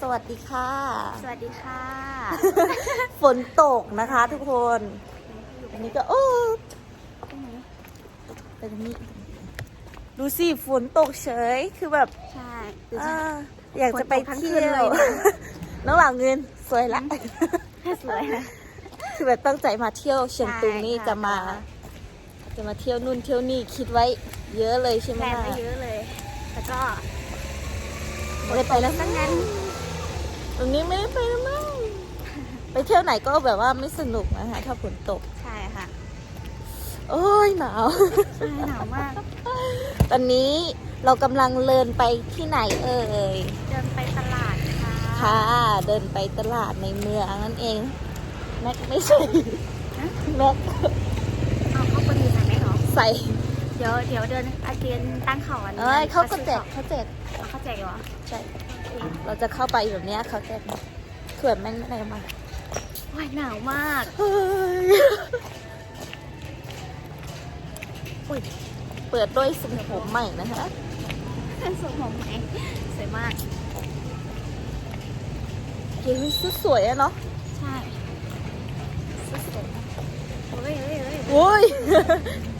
สวัสดีค่ะ สวัสดีค่ะ ฝนตกนะคะทุกคน อันนี้ก็โอ้ไปตรงนี้ดูสิฝนตกเฉยคือแบบใช่อ่าอยากจะไปฝนตกทั้งคืเที่นยเลวยนะน้องเหล่าเงินสวยละสวยนะคือแบบตั้งใจมาเที่ยวเชียงตุงนี่ใช่ค่ะจะมา จะมาเที่ยวนู่นเที่ยวนี่คิดไว้ เยอะเลยใช่ไหแพมลนไปเยอะเลย แล้วก็ไม่ได้ไปแล้วตั้งนั้นต รงนี้ไม่ได้ไปแล้วมั้งไปเที่ยวไหนก็แบบว่าไม่สนุกนะคะถ้าฝนตก ใช่ค่ะ โอ้ยหนาว ใช่หนาวมาก ตอนนี้เรากำลังเดินไปที่ไหนเอ่ย เดินไปตลาดค่ะค่ะ เดินไปตลาดในเมืองนั่นเอง แม็กไม่ใช่แม็กเอาเข้าไปดูหน่อยไหมเนาะใส่ เดี๋ยวเดี๋ยวเดินอาเจียนตั้งเขาอันเอ้ยเขาก็แจกเขาแจกเอาเขาแจกเหรอใช่ เราจะเข้าไปแบบเนี้ยเขาแจกคือแบบแม่งอะไรมาว้ายหนาวมากเฮ้ยอุ๊ยเปิดด้วยทรงผมใหม่นะคะสวยผมไหมสวยมากเฮ้ยชุดสวยอะเนาะใช่สวยมากเฮ้ยเฮ้ยเฮ้ยโอ้ย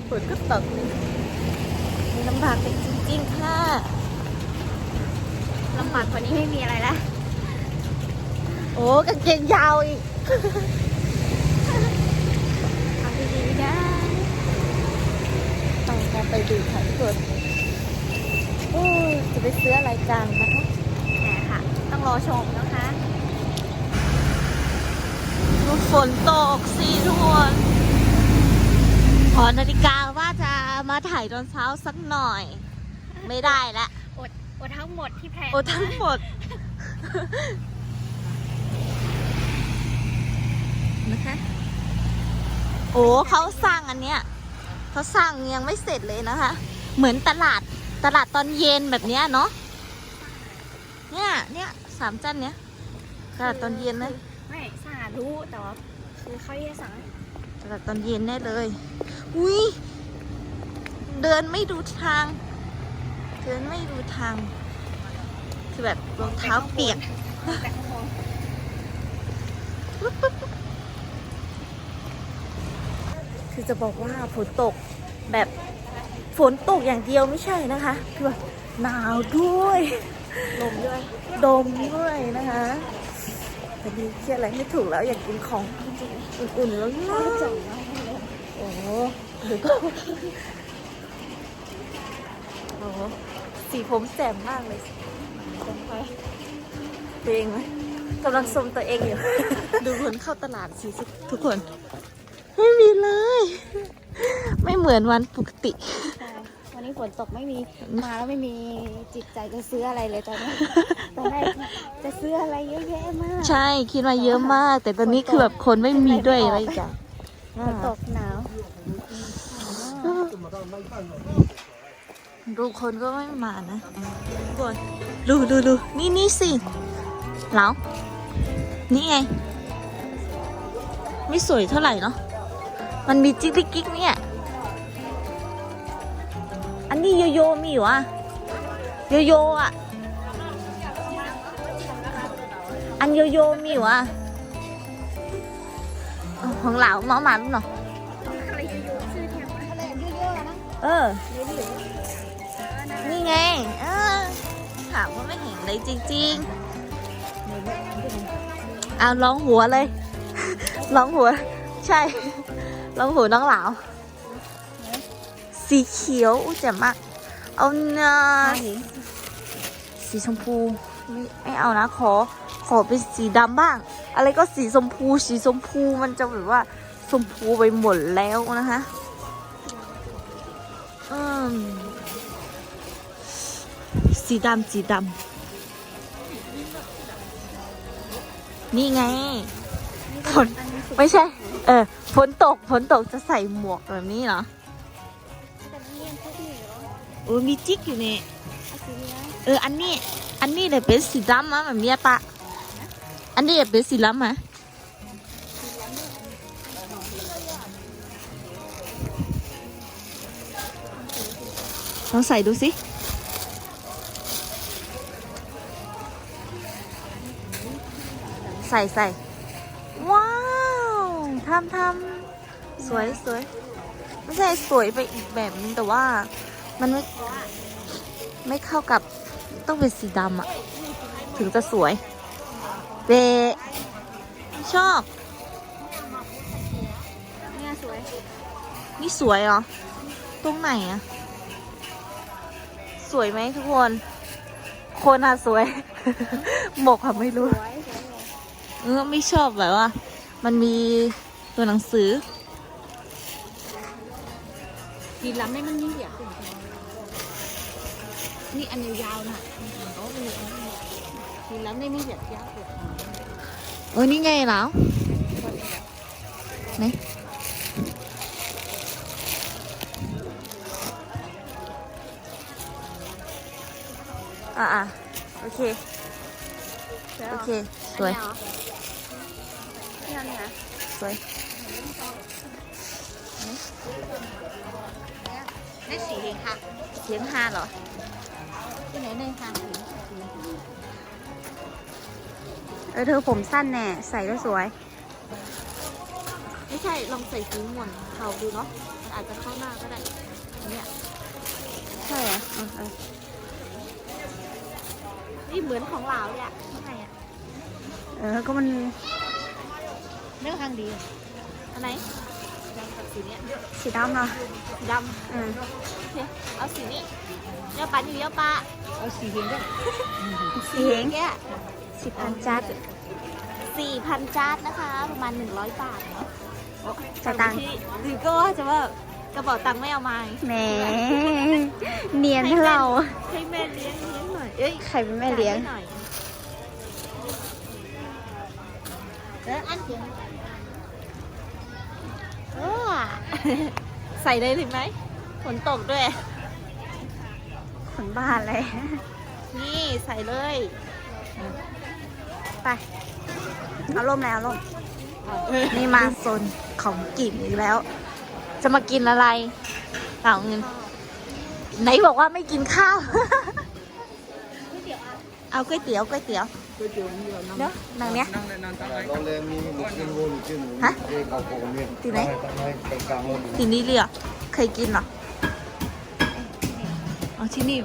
ฝนก็ตกนี่มีลำบากเป็นจริงๆค่ะ ลำบากกว่านี้ไม่มีอะไรแล้วโอ้กางเกงยาวอีกเอาดีๆนะต้องมาไปดูค่ะทุกคนโอ้ยจะไปซื้ออะไรกันนะคะแหมค่ะ ต้องรอชมนะคะดูฝนตกสิทุกคนขอนาฬิกาว่าจะมาถ่ายตอนเช้าสักหน่อย ไม่ได้ละอด อดทั้งหมดที่แพลนโอ้ทั้งหมดนะคะโอ้เขาสร้างอันเนี้ยเขาสร้างยังไม่เสร็จเลยนะคะ เหมือนตลาดตลาดตอนเย็นแบบเนี้ยเนาะเนี่ยเนี่ยสามจันเนี้ยตลาดตอนเย็นนะไม่สารู้แต่ว่าคือเขาที่จะสั่งตลาดตอนเย็นแน่เลย อุ้ยเดินไม่ดูทาง เดินไม่ดูทาง คือแบบรองเท้าเปียกแต่ของคือจะบอกว่าฝนตกแบบฝนตกอย่างเดียวไม่ใช่นะคะ คือแบบหนาวด้วยลมด้วยดมด้วยนะคะแต่ดีเครียดอะไรไม่ถูกแล้วอยากกินของอุ่นๆแล้วนะจังมากโอ้โหเดี๋ยวก็โอ้โห สีผมแสบมากเลยตัวเองไหมกำลังชมตัวเองอยู่ ดูคนเข้าตลาดสิทุกคน ไม่มีเลย ไม่เหมือนวันปกติใช่วันนี้ฝนตกไม่มี มาแล้วไม่มีจิตใจจะซื้ออะไรเลยตอนนี้ตอนแรกจะซื้ออะไรเยอะแยะมาก ใช่คิดมาเยอะมาก แต่ตอนนี้คือแบบคนไม่มีด้วยอะไรอีกันฝนตกหนาว ดูคนก็ไม่มานะทุกคนดูดูดูนี่นี่สิเหลานี่ไง ไม่สวยเท่าไหร่เนาะ มันมีจิ๊กติ๊กกิ๊กเนี่ย อันนี้โยโย่มีอยู่อะ โยโย่อะ อันโยโย่มีอยู่อะเอาของเหลาหมอหมันเนาะอะไรเยอะๆชื่อเทียมอะไรเยอะๆนะเออนี่ ไงเออถามว่าไม่เห็นเลยจริงๆเอาลองหัวเลยลองหัว ใช่ลองหัวน้องเหลาสีเขียวอู้แจ่มมากเอาเนาสีชมพูไม่ไม่เอานะขอขอเป็นสีดำบ้าง อะไรก็สีชมพู สีชมพูมันจะแบบว่าชมพูไปหมดแล้วนะคะ อืม สีดำสีดำนี่ไงฝนไม่ใช่ เออฝนตกฝนตกจะใส่หมวกแบบนี้เหรอแต่นี่ยังพวกนี้เหรอโอ้ยมีจิ๊กอยู่นี่เอาสีนี้นะเออ อันนี้ อันนี้เดี๋ยวเป็นสีดำมะแบบเนี้ยปะอันนี้เดี๋ยวเป็นสีดำมะลองใส่ดูสิ ใส่ใส่ว้าวทำทำสวยสวยไม่ใช่สวยไปอีกแบบนึงแต่ว่ามันไม่ไม่เข้ากับต้องเป็นสีดำอะถึงจะสวยเบชอบ เนี่ยสวย นี่สวยเหรอ ตรงไหนอะสวยไหมทุกคน คนอะสวย หมกอะไม่สรู้วยสวย เออไม่ชอบแบบว่า มันมีตัวหนังสือดีล้ำได้มันยิ่งใหญ่ขึ้นนี่อันยาวๆน่ะดีล้ำได้นี่แบบยาวเลยเออนี่ไงแล้วไหนอะอะโอเค โอเค สวย นี่อันนี้นะสวยได้สีเองค่ะเสียงห้าเหรอที่ไหนในค่ะเออเธอผมสั้นแน่ ใส่แล้วสวย ไม่ใช่ลองใส่สีม่วงเขาดูเนาะมันอาจจะเข้าหน้าก็ได้เนี่ยใช่เหรอเออเออนี่เหมือนของเราเลยอะข้างในอะเออ ก็มัน เรื่องทางดี อันไหนดำกับสีเนี้ยสีดำเนาะสีดำอืมโอเคเอาสีนี้เยอะปะอยู่เยอะปะเอาสีเหลืองด้วยสีเหงแค่สิบพันจัดสี่พันจาร์ดนะคะ ประมาณหนึ่งร้อยบาทเนาะจะตังค์ที่หรือก็ว่าจะว่ากระเป๋าตังค์ไม่เอามาแหมเนียนให้เราให้แม่เลี้ยงเลี้ยงหน่อยเอ้ยใครเป็นแม่เลี้ยงจ่าให้หน่อย เอออันเดียวเออใส่เลยถึงไหมฝนตกด้วยขนบ้านเลย นี่ใส่เลย ไป เอาร่มแล้วร่มนี่มาโซนของกินอีกแล้ว จะมากินอะไรเอาเงินไหนบอกว่าไม่กินข้าว เอาก๋วยเตี๋ยวก๋วยเตี๋ยว เนาะนางเนี้ยเราเลยมีหมูกินงูหรือกินหมูฮะเองเอาโคมเนี่ยที่ไหนตั้งไว้กลางๆเราดูที่นี่เลยเหรอเคยกินเหรอเอาที่นี่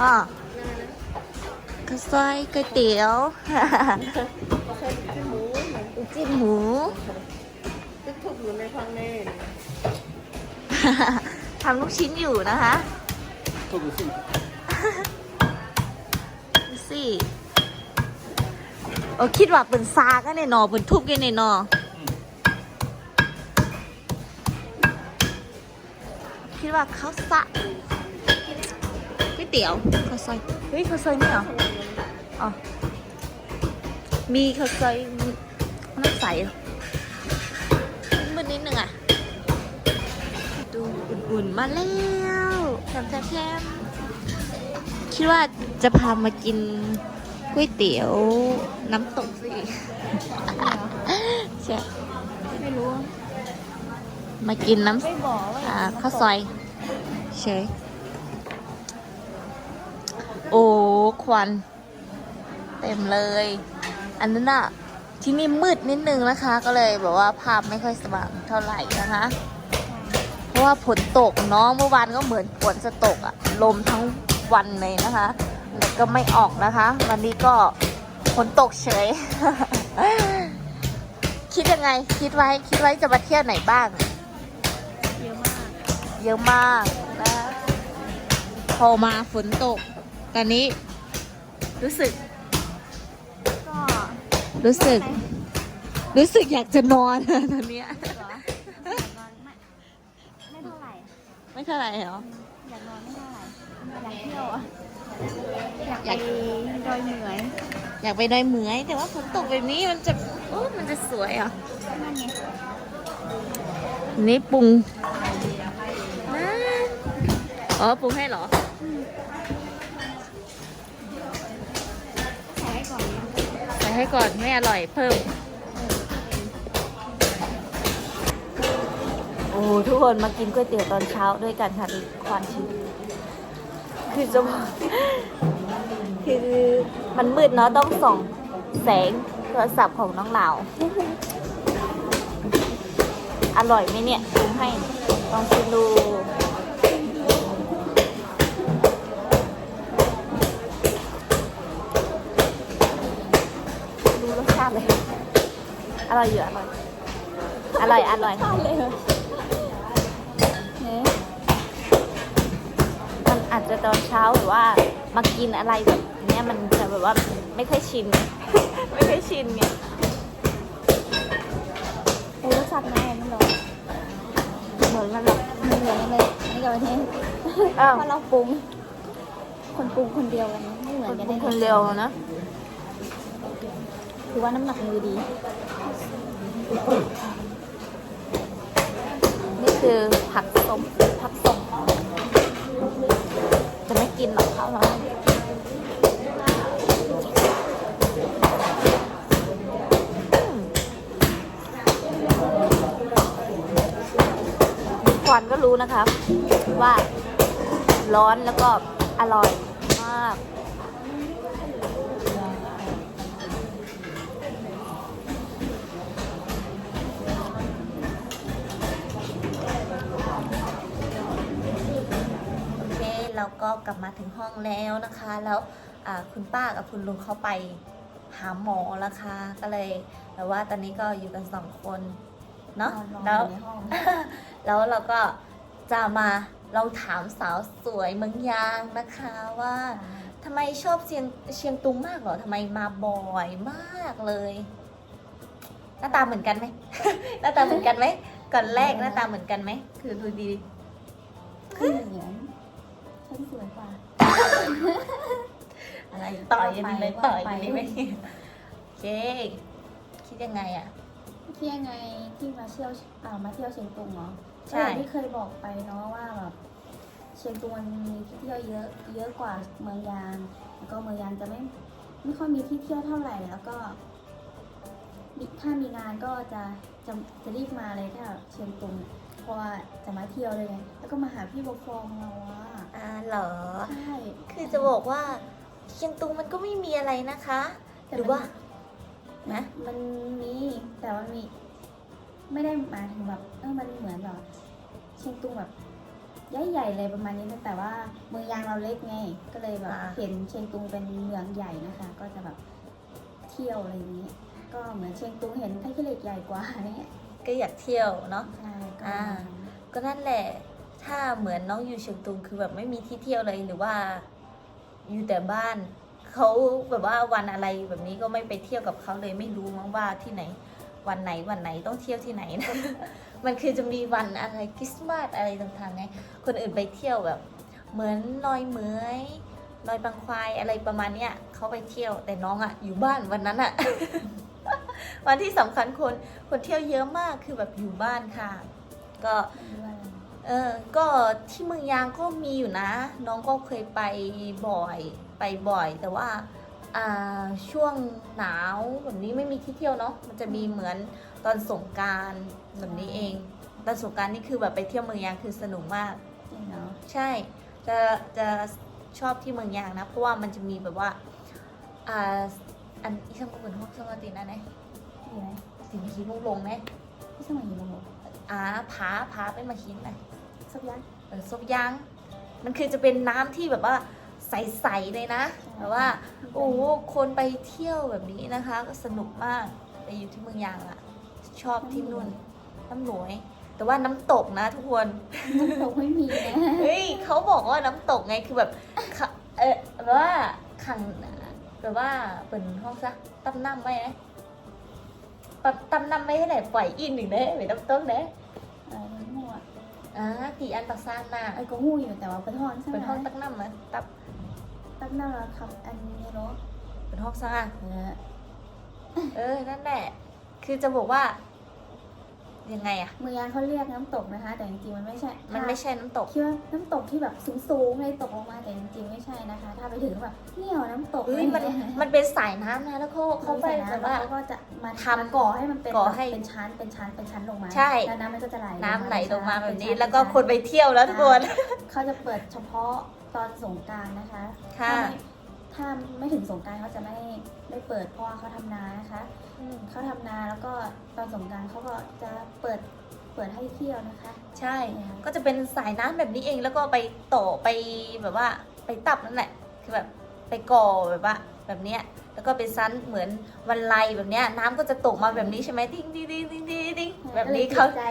อ๋อข้าวซอยก๋วยเตี๋ยวลูกจิ้มหมูทำลูกชิ้นอยู่นะคะ ทุกสิ่ง ดูสิโอ้คิดว่าเป็นซากันในนอเป็นทุบกันในนอคิดว่าข้าวสะก๋วยเตี๋ยวข้าวซอยเฮ้ยข้าวซอยนี่เหรออ๋อมีข้าวซอยน้ำใสมืดนิดนึงอะดูอุ่นๆมาแล้วแถมแถมแถม คิดว่าจะพามากินก๋วยเตี๋ยวน้ำตกสิใช่ไม่รู้ มากินน้ไม่บอกว่าำอ่าข้าวซอยเฉยโอ้ควัน เต็มเลย อันนั้นอะที่นี่มืดนิดนึงนะคะ ก็เลยแบบว่าภาพไม่ค่อยสว่างเท่าไหร่นะคะ เพราะว่าฝนตกเนาะเมื่อวานก็เหมือนฝนจะตกอะลมทั้ง วันเลยนะคะแต่ก็ไม่ออกนะคะ วันนี้ก็ฝนตกเฉย คิดยังไง คิดไว้ คิดไว้จะมาเที่ยวไหนบ้าง เยอะมาก เยอะมากนะพอมาฝนตก ตอนนี้ รู้สึก ก็รู้สึก รู้สึกอยากจะนอนตอนเนี้ยเหรออยากนอนไม่ไม่เท่าไหร่ ไม่เท่าไหร่เหรอ เที่ยวอะอยากอยากไปดอยเหมือยอยากไปดอยเหมือยแต่ว่าฝนตกแบบนี้มันจะโอ้มันจะสวยเหรอะนั่นไงนี่ปรุงอ๋อปรุงให้เหรอใส่ให้ก่อนนะใส่ให้ก่อนไม่อร่อยเพิ่ม โอ้ทุกคนมากินก๋วยเตี๋ยวตอนเช้าด้วยกันค่ะดูควันชี คือจะบอกคือมันมืดเนาะต้องส่องแสงโทรศัพท์ของน้องเหลาอร่อยไหมเนี่ยปรุงให้ลองชิมดูดูรสชาติเลย อร่อยอยู่อร่อย อร่อย อร่อยเลยเหรอเนี่ย มัน อาจจะตอนเช้าหรือว่ามากินอะไรแบบเนี้ยมันจะแบบว่าไม่ค่อยชิน ไม่ค่อยชินไงโอ้รสชาติแม่ไม่หรอกเหมือนมันแบบมันเหมือนกันเลยอันนี้กับอันนี้อ้าว เพราะเราปรุง คนปรุงคนเดียวกันไม่เหมืคอนนกันเป็นได้คนเร็วนะถือว่าน้ำหนักมือดี นี่คือผักส้มผักส้มจะไม่ กินหรอกเขาเนาะอืมควันก็รู้นะคะว่าร้อนแล้วก็อร่อย เคเราก็กลับมาถึงห้องแล้วนะคะ แล้วอ่าคุณป้ากับคุณลุงเขาไปหาหมอแล้วค่ะ ก็เลยแต่ว่าตอนนี้ก็อยู่กันสองคนเนาะนอนแล้วอยู่ในห้องแล้วเราก็จะมาลองถามสาวสวยเมืองยางนะคะว่าทำไมชอบเชียงเชียงตุงมากเหรอทำไมมาบ่อยมากเลยหน้าตาเหมือนกันไหมหน้าตาเหมือนกันไหมก่อนแรกหน้าตาเหมือนกันไหมคือดูดีคือเหมือน ฉันสวยกว่า อะไรต่อยยังไงว่าไปต่อยว่าไปยังไงโอเค คิดยังไงอะที่ยังไงที่มาเที่ยวอ่ามาเที่ยวเชียงตุงเหรอใช่ก็อย่างที่เคยบอกไปเนาะว่าแบบเชียงตุงมันมีที่เที่ยวเยอะเยอะกว่าเมืองยางแล้วก็เมืองยางจะไม่ไม่ค่อยมีที่เที่ยวเท่าไหร่แล้วก็มีถ้ามีงานก็จะจะจะรีบมาเลยถ้าเชียงตุงเพราะว่าจะมาเที่ยวเลยไงแล้วก็มาหาพี่บกฟองเราอะอ่า เหรอ ใช่คือจะบอกว่าเชียงตุงมันก็ไม่มีอะไรนะคะ หรือว่านะ มันมีแต่ว่ามี ไม่ได้หมายถึงแบบเออมันเหมือนแบบเชียงตุงแบบใหญ่ๆเลยประมาณนี้นะแต่ว่าเมืองยางเราเล็กไง ก็เลยแบบอ่า เห็นเชียงตุงเป็นเมืองใหญ่นะคะ ก็จะแบบเที่ยวอะไรอย่างนี้ ก็เหมือนเชียงตุงเห็นท่าขี้เหล็กใหญ่กว่าอะไรเงี้ยก็อยากเที่ยวเนาะ ใช่ก็อ่า ก็นั่นแหละ ถ้าเหมือนน้องอยู่เชียงตุงคือแบบไม่มีที่เที่ยวเลยหรือว่าอยู่แต่บ้านเขาแบบว่าวันอะไรแบบนี้ก็ไม่ไปเที่ยวกับเขาเลยไม่รู้มั้งว่าที่ไหน วันไหนวันไหนต้องเที่ยวที่ไหนนะ มันคือจะมีวันอะไรคริสต์มาสอะไรต่างๆไงคนอื่นไปเที่ยวแบบ เหมือนลอยเหมยลอยบางควายอะไรประมาณเนี้ยเขาไปเที่ยวแต่น้องอะอยู่บ้านวันนั้นอะวันที่สำคัญคนคนเที่ยวเยอะมากคือแบบอยู่บ้านค่ะ ก็ เออ ก็ที่เมืองยางก็มีอยู่นะ น้องก็เคยไปบ่อยไปบ่อย แต่ว่าอ่าช่วงหนาวแบบนี้ไม่มีที่เที่ยวเนาะมันจะมีเหมือนตอนสงกรารแบบนี้เองตอนสงกรารนี่คือแบบไปเที่ยวเมืองยางคือสนุกมากจริงเหรอใช่จะจะชอบที่เมืองยางนะเพราะว่ามันจะมีแบบว่าอ่าอันอีช่างก็เหมือนห้องสมาตินะเนี่ยมีไหมถึงขีลงลงๆนะที่สมัยอยู่ลงหร ออ่าผาผาไปมาคินนะสักยักษ์เออซบยางมันคือจะเป็นน้ำที่แบบว่าใสๆเลยนะแบบว่า โอ้โหคนไปเที่ยวแบบนี้นะคะ ก็สนุกมากไปอยู่ที่เมืองยางอะชอบที่นู่นน้ำหลวย แต่ว่าน้ำตกนะทุกคนน้ำตกไม่มีนะเฮ้ยเขาบอกว่าน้ำตกไงคือแบบขะเออแบบว่าขังแบบว่าเปิดห้องซะตั้มน้ำไว้ไหมปะตั้มน้ำไม่ให้ไหนปล่อยอินหนึ่งเด้ไปน้ำต้นเด้เออมันมั่ว อ่าพี่อันปักซานน่ะไอ้ก็งูอยู่แต่ว่าเป็นห้องใช่ไหมเป็นห้องตั้งน้ำมาตับตั้งหน้าเราขับอันนี้เนาะเป็นห้องซ่าเออเออนั่นแหละคือจะบอกว่า ยังไงอะเมืองยางเขาเรียกน้ำตกนะคะ แต่จริงๆมันไม่ใช่มันไม่ใช่น้ำตก คิดว่าน้ำตกที่แบบสูงๆเลยตกลงมาแต่จริงๆไม่ใช่นะคะ ถ้าไปถึงแบบเนี่ยเหรอน้ำตกเฮ้ยมันอะไรเงี้ยมันเป็นสายน้ำนะแล้วเขาเขาไปใส่แบน้ำบแล้วว่าเขาก็จะมาทำมาก่อให้มันเป็นก่อแบบให้เป็นชั้นเป็นชั้นเป็นชั้นลงมาใช่ แล้วน้ำมันก็จะไหลงมาน้ำไหลลงมาแบบนี้เป็แล้วก็ชั้คนไปเที่ยวแล้วทุกคน เขาจะเปิดเฉพาะตอนสงกรารนะคะค่ะ ถ้าไม่ ถ้าไม่ถึงสงกรารเขาจะไม่ไม่เปิดเพราะว่าเขาทำนานะคะ เขาทำนาแล้วก็ตอนสงกรารเขาก็จะเปิดเปิดให้เที่ยวนะคะ ใช่ ก็จะเป็นสายน้ำแบบนี้เองแล้วก็ไปต่อไปแบบว่าไปตับนั่นแหละ คือแบบไปก่อแบบว่าแบบเนี้ย แล้วก็เป็นซันเหมือนวันไลแบบเนี้ย น้ำก็จะตกมาแบบนี้ใช่ไหมดิ้งดิ้งดิ้งดิ้งดิ้งดิ้งแบบนี้เขา ก็เลยติดใจ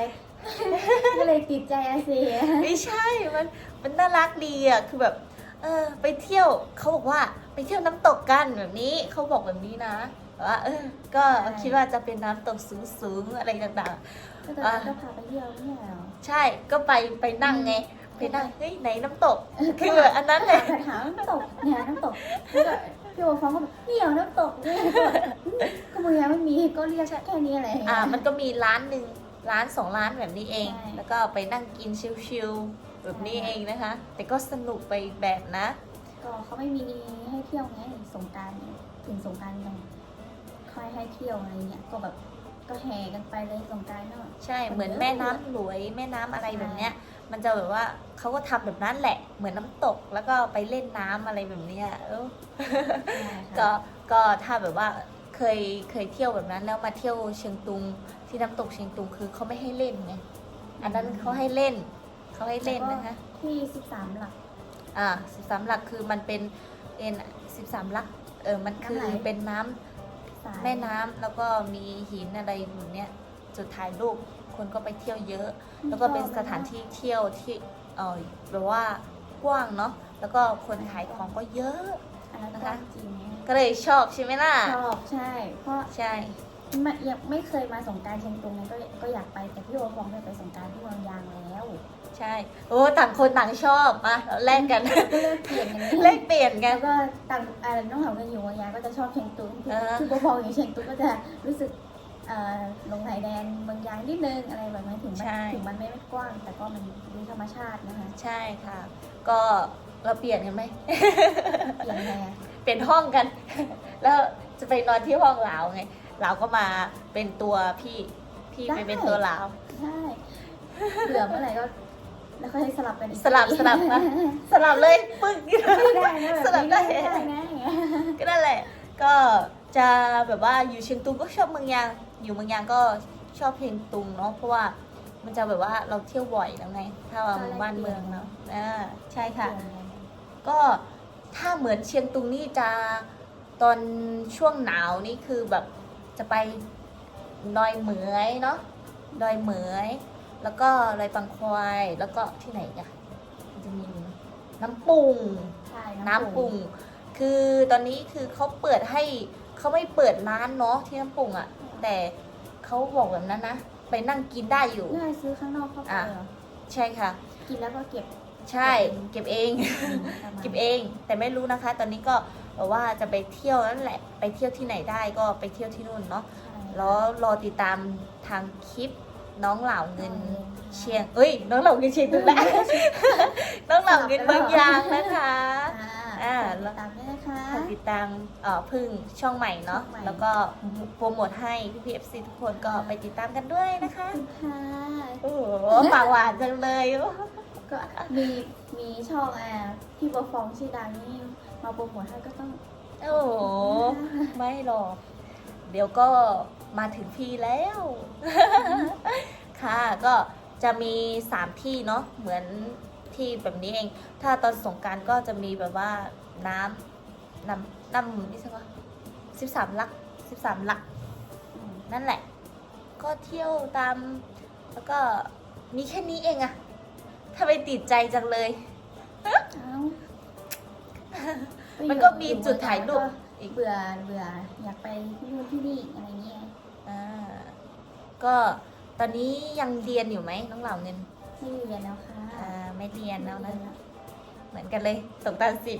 ก็เลยติดใจอาเซีย ไม่ใช่ มัน มันน่ารักดีอะ คือแบบ เออ ไปเที่ยวเขาบอกว่าไปเที่ยวน้ำตกกันแบบนี้เขาบอกแบบนี้นะแต่ว่าเออ ก็คิดว่าจะเป็นน้ำตกสูงๆอะไรต่างก็ตอนนั้นก็พาไปเที่ยวไม่ใช่เหรอๆใช่ก็ไปไปนั่งไงไปนั่งเฮ้ยไหนน้ำตก คือแบบอันนั้นเลยถามถามน้ำตกเนี่ยน้ำตกแล้วก็พี่โอฟ้องก็แบบเหี่ยวน้ำตกเนี่ยก็เมืองไม่มีก็เรียกแค่นี้อะไรอย่างอ่าเงี้ยมันก็มีร้านหนึ่งร้านสองร้านแบบนี้เองใช่แล้วก็ไปนั่งกินชิลๆ แบบนี้เองนะคะ แต่ก็สนุกไปอีกแบบนะ ก็เขาไม่มีให้เที่ยวไงสงกรารถึงสงกรารต้องค่อยให้เที่ยวอะไรเงี้ยก็แบบก็แห่กันไปเลยสงกรารเนาะ ใช่เหมือนแม่น้ำหลวยแม่น้ำอะไรแบบเนี้ย มันจะแบบว่าเขาก็ทำแบบนั้นแหละ เหมือนน้ำตกแล้วก็ไปเล่นน้ำอะไรแบบเนี้ยเออใช่ก็ค่ะก็ถ้าแบบว่าเคยเคยเที่ยวแบบนั้นแล้วมาเที่ยวเชียงตุงที่น้ำตกเชียงตุงคือเขาไม่ให้เล่นไงอันนั้นเขาให้เล่น เขาให้เล่นนะคะที่สิบสามหลัก อ่าสิบสามหลักคือมันเป็นเป็นสิบสามลัก เออ มันคือน้ำไหล เป็นน้ำสายแม่น้ำแล้วก็มีหินอะไรแบบเนี้ยจุดถ่ายรูปคนก็ไปเที่ยวเยอะ แล้วก็เป็นสถานที่เที่ยวที่เออแบบว่ากว้างเนาะ แล้วก็คนขายของก็เยอะ อันนั้นนะคะก็จริงนะก็เลยชอบใช่ไหมล่ะ ชอบใช่ เพราะใช่ ไม่ยังไม่เคยมาสงกรารเชียงตุงเลยก็ก็อยากไปแต่พี่โอฟองเคยไปสงกรารที่เมืองยางแล้ว ใช่ โอ้ต่างคนต่างชอบมาเราแลกกันก็เลิกเปลี่ยนกันแลกเปลี่ยนกัแล้นวก็ต่างอ่าน้องเหากันอยู่เมืองยางก็จะชอบเชียงตุงเออพี่โอฟองอยู่เชียงตุงก็จะรู้สึกเอ่อหลงไหลแดนเมืองยางนิดนึงอะไรแบบนั้นถึงมันถึงมันไม่กว้าง แต่ก็มันดูธรรมชาตินะคะใช่ค่ะ ก็เราเปลี่ยนกันไหม เปลี่ยนแนวเปลี่ยนห้องกัน แล้วจะไปนอนที่ห้องเหลาไงเหลาก็มาเป็นตัวพี่ พี่ไปเป็นตัวเหลาใช่เบื่อเมื่อไหร่ก็ แล้วค่อยสลับกันอีกสลับสลับนะสลับเลยปึ้งไม่ได้นะแบบสลับได้นี้ไม่ได้นะก็นั่นแหละ ก็จะแบบว่าอยู่เชียงตุงก็ชอบเมืองยาง อยู่เมืองยางก็ชอบเพลงตุงเนาะ เพราะว่ามันจะแบบว่าเราเที่ยวบ่อยแล้วไง ถ้าว่าหมู่บ้านเมืองเนาะอ่าใช่ค่ะ ก็ถ้าเหมือนเชียงตุงนี่จะตอนช่วงหนาวนี่คือแบบจะไปดอยเหมยเนาะ ดอยเหมย แล้วก็ดอยปังควายแล้วก็ที่ไหนอีกอะมันจะมีน้ำปุงใช่น้ำปรุง คือตอนนี้คือเขาเปิดให้เขาไม่เปิดร้านเนาะที่น้ำปรุงอะ่ะ แต่เขาบอกแบบนั้นนะไปนั่งกินได้อยู่ง่ายซื้อข้างนอกเข้าไปเหรอใช่ค่ะ กินแล้วก็เก็บใช่เก็บเอง เก็บเอง แต่ไม่รู้นะคะ ตอนนี้ก็แบบว่าจะไปเที่ยวนั่นแหละ ไปเที่ยวที่ไหนได้ก็ไปเที่ยวที่นู่นเนาะแล้วรอติดตามทางคลิป น้องเหล่าเงินเชียง เอ้ย น้องเหล่าเงินเชียงตุงแล้วน้องเหล่าเงินเมืองยางนะคะอ่าอ่าแล้วตามด้วยนะคะฝากติดตามเอ่อพึ่งช่องใหม่เนาะช่องใหม่แล้วก็โปรโมทให้พี่พีเอฟซีทุกคนก็ไปติดตามกันด้วยนะคะขอบคุณค่ะ โอ้โหปากหวานจังเลย ก็มีมีช่องอะพี่บัวฟองชื่อดังนี่มาโปรโมทให้ก็ต้อง โอ้โห ไม่หรอก เดี๋ยวก็ มาถึงพี่แล้ว ค่ะก็จะมีสามที่เนาะเหมือนที่แบบนี้เอง ถ้าตอนสงกรารก็จะมีแบบว่าน้ำน้ำน้ำนี่ใช่ปะสิบสามลักสิบสามลักอืมนั่นแหละ ก็เที่ยวตาม แล้วก็มีแค่นี้เองอะถ้าไปติดใจจังเลยเอ้ามันก็มีจุดถ่ายรูป อีกเบื่อเบื่ออยากไปที่นู่นที่นี่อะไรเงี้ยอ่าก็ตอนนี้ยังเรียนอยู่ไหมน้องเหล่าเงินไม่เรียนแล้วค่ะอ่าไม่เรียนแล้วนะเหมือนกันเลยตกตาสิบ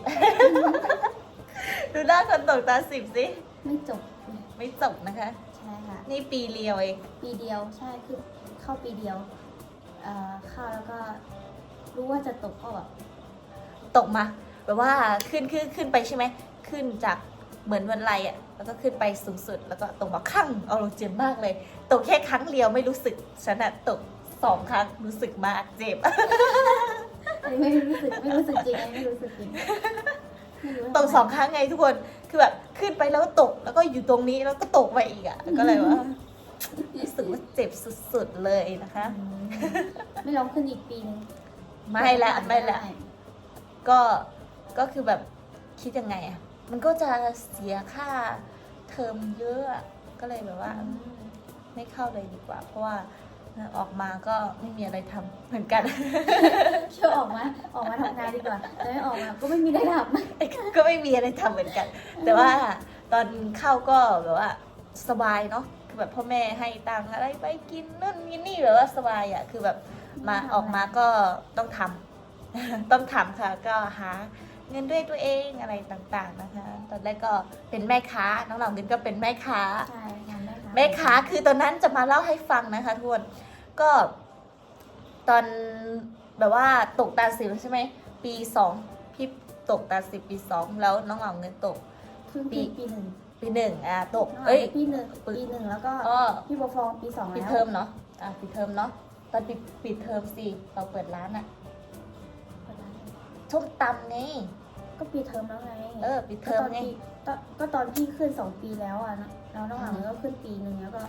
ดูหน้าคนตกตาสิบสิ ไม่จบ ไม่จบนะคะ ใช่ค่ะ นี่ปีเรียวเอง ปีเดียวใช่คือเข้าปีเดียว เอ่อเข้าแล้วก็รู้ว่าจะตกก็แบบตกมาแบบว่าขึ้นขึ้นขึ้นไปใช่ไหม ขึ้นจาก เหมือนวันไรอะแล้วก็ขึ้นไปสูงสุด แล้วก็ตกมาครั้งเอาลงเจ็บมากเลย ตกแค่ครั้งเดียวไม่รู้สึกฉันอะตกสองครั้งรู้สึกมากเจ็บอันนี้ไม่รู้สึกไม่รู้สึกจริงอันนี้ไม่รู้สึกจริงไม่รู้ตกสองครั้งไงทุกคน คือแบบขึ้นไปแล้วก็ตก แล้วก็อยู่ตรงนี้แล้วก็ตกไปอีกอะ ก็เลยว่ารู้สึกว่าเจ็บสุดๆเลยนะคะอืมไม่ลองขึ้นอีกปีนึงไม่ละไม่ละ ก็ ก็คือแบบคิดยังไงอะ มันก็จะเสียค่าเทอมเยอะอะก็เลยแบบว่าอืมไม่เข้าเลยดีกว่า เพราะว่าออกมาก็ไม่มีอะไรทำเหมือนกันช่วยออกมาออกมาทำงานดีกว่าแต่ไม่ออกมาก็ไม่มีได้ทำก็ไม่มีอะไรทำเหมือนกัน แต่ว่าตอนเข้าก็แบบว่าสบายเนาะคือแบบพ่อแม่ให้ตังค์อะไรไปกินนั่นกินนี่แบบว่าสบายอะ่ะคือแบบมาทำอะไรออกมาก็ต้องทำต้องทำค่ะก็หา เงินด้วยตัวเองอะไรต่างๆนะคะ ตอนแรกก็เป็นแม่ค้าน้องเหล่าเงินก็เป็นแม่ค้า ใช่งานได้ค่ะแม่ค้าคือตอนนั้นจะมาเล่าให้ฟังนะคะทุกคนก็ ตอนแบบว่าตกตาสิวใช่ไหมปีสองพี่ตกตาสิวปีสองแล้วน้องเหล่าเงินตกเพิ่งปีปีปีหนึ่งปีหนึ่งอะตกน้องเอ้ยปีหนึ่งปีหนึ่งแล้วก็ก็พี่บัวฟองปีสองปิดแล้วเทอมเนาะอะปิดเทอมเนาะตอนปิดปิดเทอมสิเราเปิดร้านอะส้มตำไง ก็ปีเทอมแล้วไงเออปิดเทก็อตมอนไงพี่ตอนก็ตอนพี่ขึ้นสองปีแล้วอะนะแล้วน้องหลังอืมก็ขึ้นปีหนึ่งแล้วก็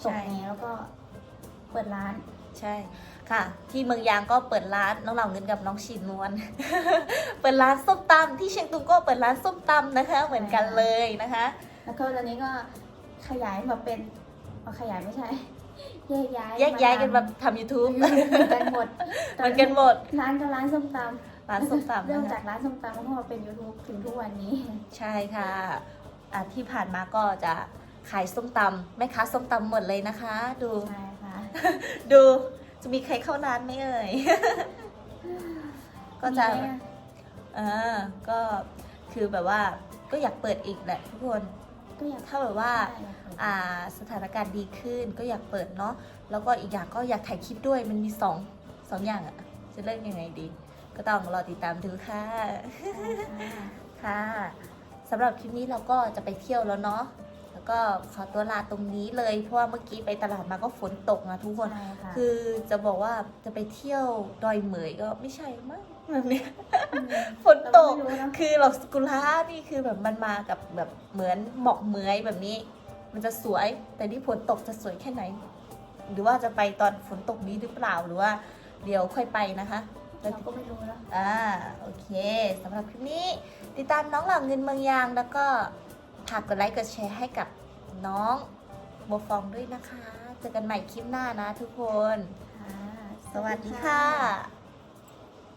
ใช่ตกไงแล้วก็เปิดร้าน ใช่ค่ะ ที่เมืองยางก็เปิดร้านน้องเหล่าเงินกับน้องชินนวล เปิดร้านส้มตำที่เชียงตุงก็เปิดร้านส้มตำนะคะ เหมือนกันเลยนะคะ แล้วก็ตอนนี้ก็ขยายมาเป็นเอาขยายไม่ใช่ แยกย้ายแยกย้ายกันมแบบทำ YouTube เหมือนกันหมดเหมือนกันหมด ร้านก็ร้านส้มต ร้านส้มำตำเริ่มนะจากคะร้านส้มตำแล้วก็มาเป็น YouTube ถึงทุกวันนี้ ใช่ค่ะอะ ที่ผ่านมาก็จะขายส้มตำแม่ค้าส้มตำหมดเลยนะคะ ดู ใช่ค่ะ ดูจะมีใครเข้าร้านไหมเอ่ย ก็จะ มีไหมเออก็คือแบบว่าก็อยากเปิดอีกแหละทุกคน ก็อยากถ้าแบบว่า ได้อยากเปิดอ่าสถานการณ์ดีขึ้นก็อยากเปิดเนาะแล้วก็อีกอย่างก็อยากถ่ายคลิปด้วยมันมีสองสองอย่างอะจะเลือกยังไงดี ก็ต้องรอติดตามดูค่ะ ค่ะสำหรับคลิปนี้เราก็จะไปเที่ยวแล้วเนาะ แล้วก็ขอตัวลาตรงนี้เลย เพราะว่าเมื่อกี้ไปตลาดมาก็ฝนตกนะทุกคนใช่ค่ะคือจะบอกว่าจะไปเที่ยวดอยเหมยก็ไม่ใช่มั้งแบบเนี้ยฝนตกเราไม่รู้นะคือดอกสกุลานี่คือแบบมันมากับแบบเหมือนหมอกเหมยแบบนี้ มันจะสวย แต่ที่ฝนตกจะสวยแค่ไหน หรือว่าจะไปตอนฝนตกนี้หรือเปล่า หรือว่า เดี๋ยวค่อยไปนะคะแล้ว เราก็ไม่รู้แล้วอ่าโอเคสำหรับคลิปนี้ ติดตามน้องเหล่าเงินเมืองยาง แล้วก็ฝากกดไลค์กดแชร์ให้กับน้องโบวฟองด้วยนะคะ เจอกันใหม่คลิปหน้านะทุกคนค่ะสวัสดีค่ะ